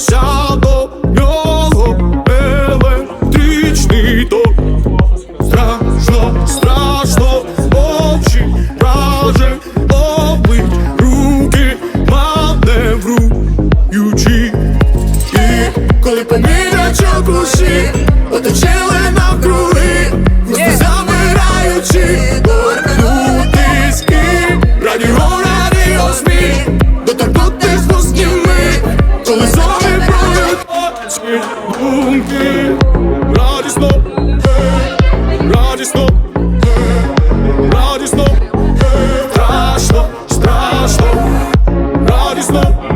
за до нього електричний ток Страшно, страшно, очі враже, ловить руки, маневруючі І коли помірячок уші оточили навкруги, yeah. замираючи Радіо, радіо, змі, доторкнутись з ми, коли зо думки, радісно, hey. радісно, hey. радісно, hey. страшно, страшно, радісно.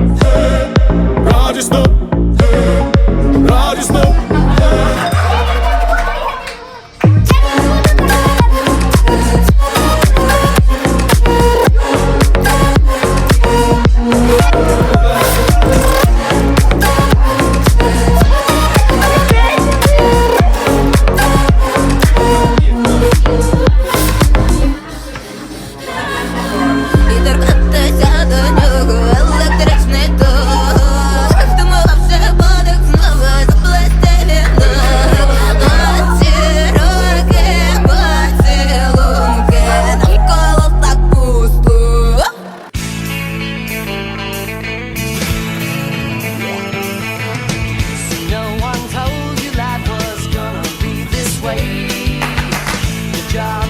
job.